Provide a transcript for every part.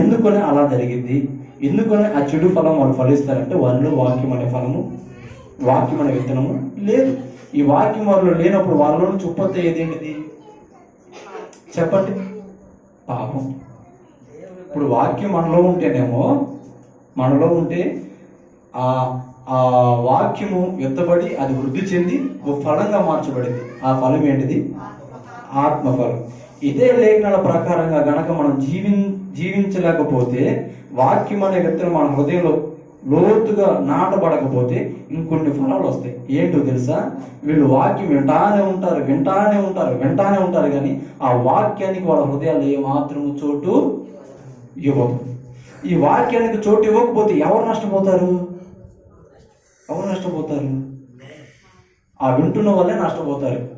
ఎందుకని అలా జరిగింది? ఎందుకని ఆ చెడు ఫలం వాళ్ళు ఫలిస్తారంటే వాళ్ళు వాక్యం అనే ఫలము వాక్యం అనే విత్తనము లేదు. ఈ వాక్యం వాళ్ళు లేనప్పుడు వాళ్ళలో నుంచి ఉత్పత్తి ఏదేంటిది చెప్పండి. పాపం. ఇప్పుడు వాక్యం మనలో ఉంటేనేమో మనలో ఉంటే ఆ ఆ వాక్యము ఎత్తబడి అది వృద్ధి చెంది ఒక ఫలంగా మార్చబడింది. ఆ ఫలం ఏంటిది? ఆత్మఫలం. ఇదే లేఖనాల ప్రకారంగా గనక మనం జీవి జీవించలేకపోతే వాక్యం అనే విత్తనం మన హృదయంలో లోతుగా నాటబడకపోతే ఇంకొన్ని ఫలాలు వస్తాయి. ఏంటో తెలుసా? వీళ్ళు వాక్యం వింటానే ఉంటారు వింటానే ఉంటారు వింటానే ఉంటారు కానీ ఆ వాక్యానికి వాళ్ళ హృదయాలు ఏమాత్రము చోటు ఇవ్వదు. ఈ వాక్యానికి చోటు ఇవ్వకపోతే ఎవరు నష్టపోతారు? ఎవరు నష్టపోతారు? ఆ వింటున్న వాళ్ళే నష్టపోతారు.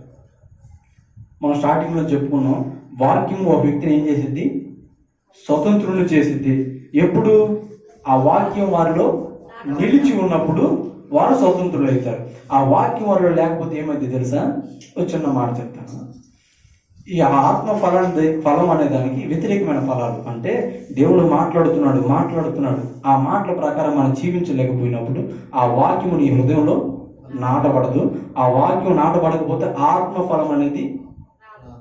మనం స్టార్టింగ్లో చెప్పుకున్నాం వాక్యం ఒక వ్యక్తిని ఏం చేసిద్ది? స్వతంత్రులు చేసిద్ది. ఎప్పుడు? ఆ వాక్యం వారిలో నిలిచి ఉన్నప్పుడు వారు స్వతంత్రులు అవుతారు. ఆ వాక్యం వారిలో లేకపోతే ఏమైంది తెలుసా? ఒక చిన్న మాట చెప్తాను. ఈ ఆత్మ ఫలం ఫలం అనే దానికి వ్యతిరేకమైన ఫలాలు. అంటే దేవుడు మాట్లాడుతున్నాడు మాట్లాడుతున్నాడు. ఆ మాటల ప్రకారం మనం జీవించలేకపోయినప్పుడు ఆ వాక్యము నీ హృదయంలో నాటబడదు. ఆ వాక్యం నాటబడకపోతే ఆత్మ ఫలం అనేది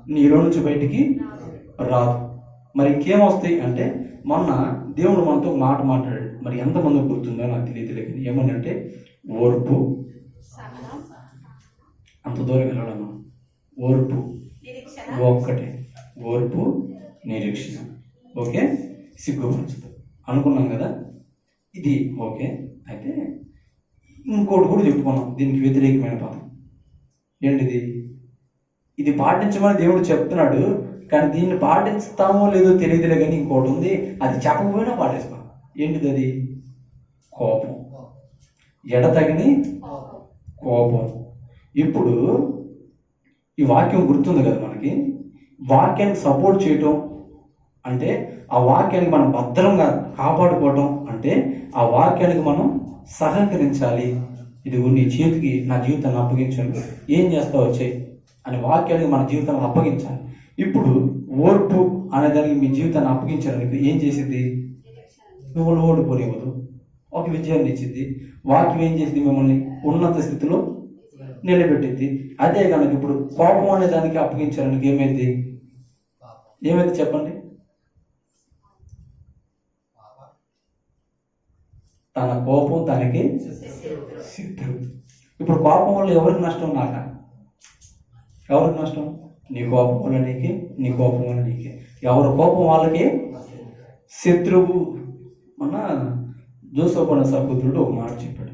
నీలో నుంచి బయటికి రాదు. మరి ఇంకేం వస్తాయి అంటే మొన్న దేవుడు మనతో మాట మాట్లాడాడు. మరి ఎంతమంది గుర్తుందో నాకు తెలియదు అంటే ఓర్పు. అంత దూరం వెళ్ళడం ఓర్పు. ఒక్కటే. ఓర్పు నిరీక్షణ. ఓకే? సిగ్గుపరచదు అనుకున్నాం కదా? ఇది ఓకే. అయితే ఇంకోటి కూడా చెప్పుకున్నాం. దీనికి వ్యతిరేకమైన పదం. ఏంటిది? ఇది పాటించమని దేవుడు చెప్తున్నాడు కానీ దీన్ని పాటిస్తామో లేదో తెలియదులే కానీ ఇంకోటి ఉంది. అది చెప్పకపోయినా పాటిస్తాం. ఏంటిది అది? కోపం. ఎడతగిని కోపం. ఇప్పుడు ఈ వాక్యం గుర్తుంది కదా మనకి? వాక్యానికి సపోర్ట్ చేయటం అంటే ఆ వాక్యానికి మనం భద్రంగా కాపాడుకోవటం అంటే ఆ వాక్యానికి మనం సహకరించాలి. ఇది నీ చేతికి నా జీవితాన్ని అప్పగించాను ఏం చేస్తావు వచ్చాయి అనే వాక్యానికి మన జీవితాన్ని అప్పగించాలి. ఇప్పుడు ఓర్పు అనే దానికి మీ జీవితాన్ని అప్పగించడానికి ఏం చేసింది? మిమ్మల్ని ఓడిపోనివ్వదు ఒక విజయాన్ని ఇచ్చింది. వాక్యం ఏం చేసింది మిమ్మల్ని ఉన్నత స్థితిలో నిలబెట్టింది. అదే కనుక ఇప్పుడు కోపం అనే దానికి అప్పగించడానికి ఏమైంది? ఏమైంది చెప్పండి? తన కోపం తనకి శత్రువు ఇప్పుడు కోపం వల్ల ఎవరికి నష్టం నాక ఎవరికి నష్టం? నీ కోపం వల్ల నీకే నీ కోపం వల్ల నీకే. ఎవరి కోపం వాళ్ళకి? శత్రువు. మన జోసోపన సహోదరుడు ఒక మాట చెప్పాడు.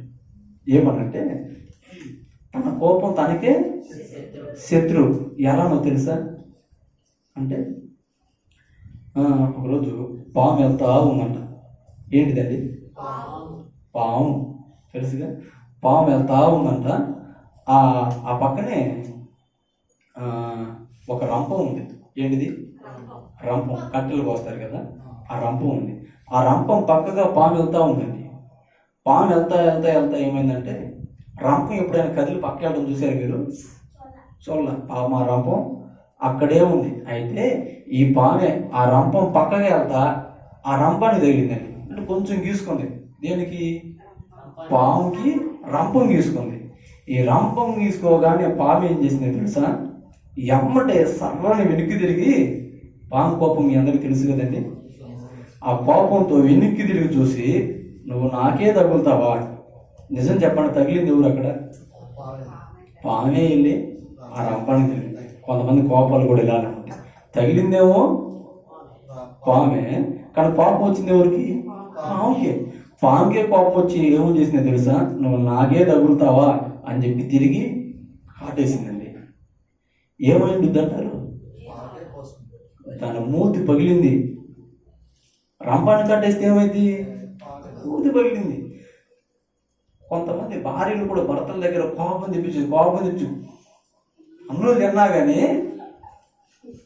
ఏమనంటే తన కోపం తనకే శత్రువు. ఎలానో తెలుసా? అంటే ఒకరోజు పాము వెళ్తా ఉందంట ఏంటిదండి పాము. తెలుసుగా? పాము వెళ్తా ఉందంట ఆ పక్కనే ఒక రంపం ఉంది. ఏంటిది? రంపం కట్టెలు కోస్తారు కదా? ఆ రంపం ఉంది. ఆ రంపం పక్కగా పాము వెళ్తా ఉందండి. పాము వెళ్తా వెళ్తా వెళ్తా ఏమైందంటే రంపం ఎప్పుడైనా కదిలి పక్క వెళ్ళడం చూసారు మీరు? చూడాల. పాము ఆ రంపం అక్కడే ఉంది. అయితే ఈ పామే ఆ రంపం పక్కగా వెళ్తా ఆ రంపాన్ని తగిలిందండి. అంటే కొంచెం గీసుకుంది. దేనికి? పాముకి రంపం గీసుకుంది. ఈ రంపం గీసుకోగానే పాము ఏం చేసింది తెలుసా? ఎమ్మటే సర్రని వెనక్కి తిరిగి పాము కోపం మీ అందరికీ తెలుసు కదండి. ఆ కోపంతో వెనక్కి తిరిగి చూసి నువ్వు నాకే తగులుతావా? నిజం చెప్పండి తగిలింది ఎవరు అక్కడ? పామే వెళ్ళి ఆ రంపానికి తగిలింది కొంతమంది కోపాలు కూడా ఇలా తగిలిందేమో పామే. కానీ కోపం వచ్చింది ఎవరికి? పాముకే. పాముకే కోపం వచ్చి ఏమో చేసిందో తెలుసా? నువ్వు నాకే తగులుతావా? అని చెప్పి తిరిగి ఆటేసింది ఏమైంది అంటారు తన మూతి పగిలింది. రంపాన్ని కట్టేస్తే ఏమైంది? మూతి పగిలింది. కొంతమంది భార్యలు కూడా భర్తల దగ్గర కోపం తెప్పించు కోపం తెప్పించు అందులో తిన్నా కానీ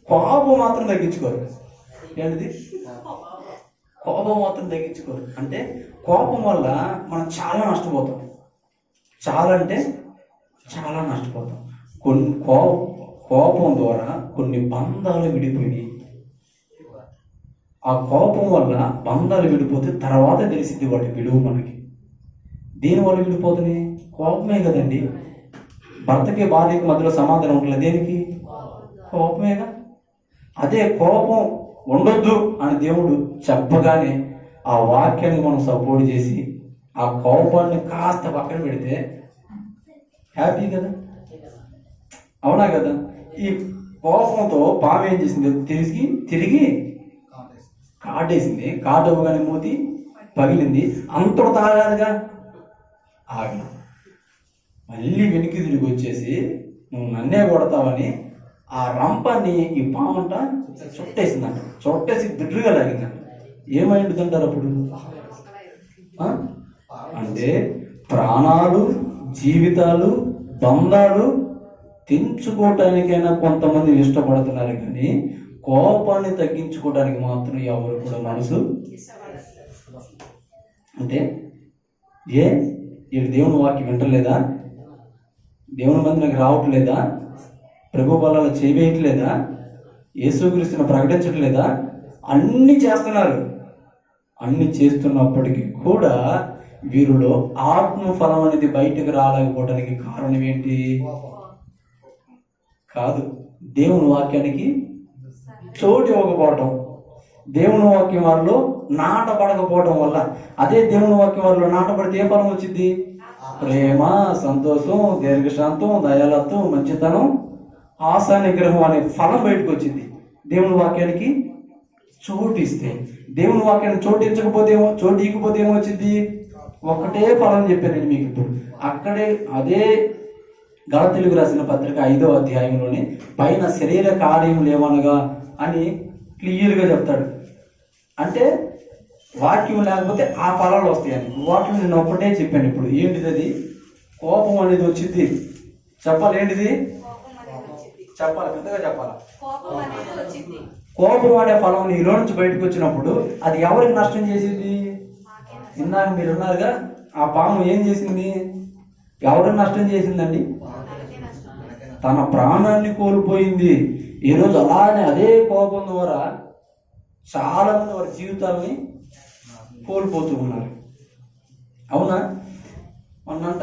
కోపం మాత్రం తగ్గించుకోరు. ఏంటిది? కోపం మాత్రం తగ్గించుకోరు. అంటే కోపం వల్ల మనం చాలా నష్టపోతాం. చాలా అంటే చాలా నష్టపోతాం. కొన్ని కోపం కోపం ద్వారా కొన్ని బంధాలు విడిపోయినాయి. ఆ కోపం వల్ల బంధాలు విడిపోతే తర్వాత తెలిసింది వాటి విలువ మనకి. దేని వల్ల విడిపోతున్నాయి? కోపమే కదండి. భర్తకి భార్యకి మధ్యలో సమాధానం ఉంటుంది దేనికి? కోపమేగా అదే కోపం ఉండొద్దు అని దేవుడు చెప్పగానే ఆ వాక్యాన్ని మనం సపోర్ట్ చేసి ఆ కోపాన్ని కాస్త పక్కన పెడితే హ్యాపీ కదా? అవునా కదా? ఈ కోపంతో పాము ఏం చేసింది తిరిగి తిరిగి కాటేసింది. కాటు అవ్వగానే మూతి పగిలింది. అంతటి తాగాలిగా. ఆగిన మళ్ళీ వెనక్కి తిరిగి వచ్చేసి నువ్వు నన్నే కొడతావని ఆ రంపాన్ని ఈ పామంట చుట్టేసిందంట. చుట్టేసి దిడ్రుగా లాగిందంట. ఏమైందంటారు అప్పుడు? అంటే ప్రాణాలు జీవితాలు బంధాలు తెంచుకోవటానికైనా కొంతమంది ఇష్టపడుతున్నారు కానీ కోపాన్ని తగ్గించుకోవడానికి మాత్రం ఎవరు కూడా మనసు అంటే ఏ వీడు దేవుని వాక్యం వింటలేదా? దేవుని మందికి రావట్లేదా? ప్రభు బలాలు చేయవేయట్లేదా? యేసుక్రీస్తుని ప్రకటించట్లేదా? అన్ని చేస్తున్నారు. అన్ని చేస్తున్నప్పటికీ కూడా వీరిలో ఆత్మఫలం అనేది బయటకు రాలేకపోవడానికి కారణం ఏంటి? కాదు. దేవుని వాక్యానికి చోటు ఇవ్వకపోవటం. దేవుని వాక్యం వారిలో నాటపడకపోవటం వల్ల. అదే దేవుని వాక్యం వారిలో నాటపడితే ఏ ఫలం వచ్చింది ప్రేమ సంతోషం దీర్ఘశాంతం దయాలత్వం మంచితనం ఆశా నిగ్రహం అనే ఫలం బయటకు వచ్చింది. దేవుని వాక్యానికి చోటు ఇస్తే. దేవుని వాక్యాన్ని చోటు ఇచ్చకపోతే ఏమో చోటు ఇవ్వకపోతే ఏమొచ్చింది ఒకటే ఫలం చెప్పానండి మీకు ఇప్పుడు. అక్కడే అదే గల తెలుగు రాసిన పత్రిక ఐదో అధ్యాయంలోనే పైన శరీర కార్యములు లేవనగా అని క్లియర్గా చెప్తాడు. అంటే వాక్యం లేకపోతే ఆ ఫలాలు వస్తాయని. వాక్యం నేను ఒప్పటే చెప్పాను ఇప్పుడు. ఏంటిది అది కోపం అనేది వచ్చింది. చెప్పాలి ఏంటిది? చెప్పాలి? పెద్దగా చెప్పాలి? కోపం అనే ఫలం నీలో నుంచి బయటకు వచ్చినప్పుడు అది ఎవరికి నష్టం చేసింది? ఇందాక మీరు ఉన్నారుగా ఆ పాము ఏం చేసింది? ఎవరికి నష్టం చేసిందండి? తన ప్రాణాన్ని కోల్పోయింది. ఈరోజు అలానే అదే కోపం ద్వారా చాలామంది వారి జీవితాల్ని కోల్పోతూ ఉన్నారు. అవునా? మొన్నంట